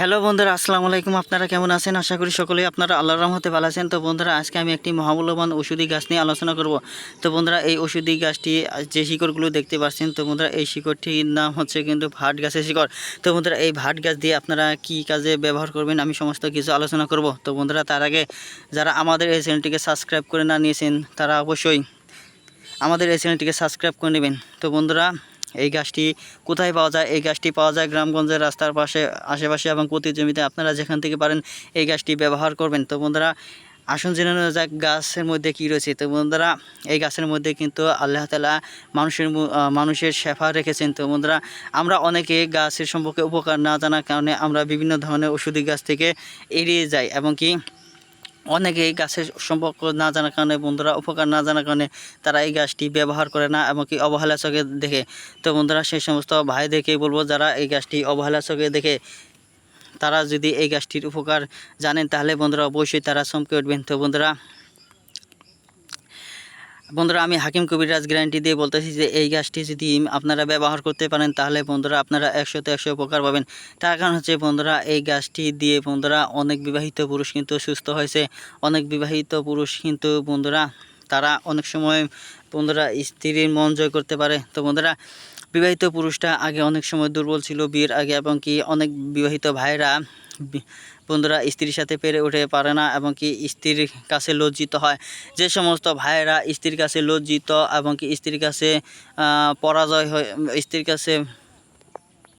Hello বন্ধুরা, আসসালামু আলাইকুম। আপনারা কেমন আছেন? আশা করি সকলেই আপনারা আল্লাহর রহমতে ভালো আছেন। তো বন্ধুরা, আজকে আমি একটি মহামূল্যবান ওষুধি গাছ নিয়ে আলোচনা করব। তো বন্ধুরা, এই ওষুধি গাছটি যে শিকড়গুলো দেখতে পাচ্ছেন, তো বন্ধুরা, এই শিকড়টির নাম হচ্ছে কিন্তু ভাট গাছের শিকড়। তো বন্ধুরা, এই ভাট গাছ দিয়ে আপনারা কি কাজে ব্যবহার করবেন, আমি সমস্ত কিছু আলোচনা করব। তো বন্ধুরা, তার আগে যারা আমাদের এই চ্যানেলটিকে সাবস্ক্রাইব করে না নিয়েছেন, তারা অবশ্যই আমাদের এই চ্যানেলটিকে সাবস্ক্রাইব করে নেবেন। তো বন্ধুরা এই গাছটি কোথায় পাওয়া যায়? এই গাছটি পাওয়া যায় গ্রামগঞ্জের রাস্তার পাশে, আশেপাশে এবং প্রতি জমিতে আপনারা যেখান থেকে পারেন এই গাছটি ব্যবহার করবেন। তো বন্ধুরা, আসুন জেনে নেওয়া যাক গাছের মধ্যে কী রয়েছে। তো বন্ধুরা, এই গাছের মধ্যে কিন্তু আল্লাহ তালা মানুষের মানুষের শেফা রেখেছেন। তো বন্ধুরা, আমরা অনেকে গাছের সম্পর্কে উপকার না জানার কারণে আমরা বিভিন্ন ধরনের ওষুধি গাছ থেকে এড়িয়ে যাই এবং কি অনেকে এই গাছের সম্পর্ক না জানার কারণে, বন্ধুরা উপকার না জানার কারণে তারা এই গাছটি ব্যবহার করে না এমনকি অবহেলা চোখে দেখে। তো বন্ধুরা সেই সমস্ত ভাইদেরকেই বলব, যারা এই গাছটি অবহেলা চোখে দেখে তারা যদি এই গাছটির উপকার জানেন, তাহলে বন্ধুরা অবশ্যই তারা চমকে উঠবেন। তো বন্ধুরা বন্ধুরা, আমি হাকিম কবিরাজ গ্যারান্টি দিয়ে বলতেছি যে এই গাছটি যদি আপনারা ব্যবহার করতে পারেন, তাহলে বন্ধুরা আপনারা একশোতে একশো উপকার পাবেন। তার কারণ হচ্ছে বন্ধুরা, এই গাছটি দিয়ে বন্ধুরা অনেক বিবাহিত পুরুষ কিন্তু সুস্থ হয়েছে। অনেক বিবাহিত পুরুষ কিন্তু বন্ধুরা, তারা অনেক সময় বন্ধুরা স্ত্রীর মন জয় করতে পারে। তো বন্ধুরা, বিবাহিত পুরুষটা আগে অনেক সময় দুর্বল ছিল বিয়ের আগে, এবং কি অনেক বিবাহিত ভাইরা বন্ধুরা স্ত্রীর সাথে পেরে উঠে পারে না এবং কি স্ত্রীর কাছে লজ্জিত হয়। যে সমস্ত ভাইয়েরা স্ত্রীর কাছে লজ্জিত এবং কি স্ত্রীর কাছে পরাজয় হয়, স্ত্রীর কাছে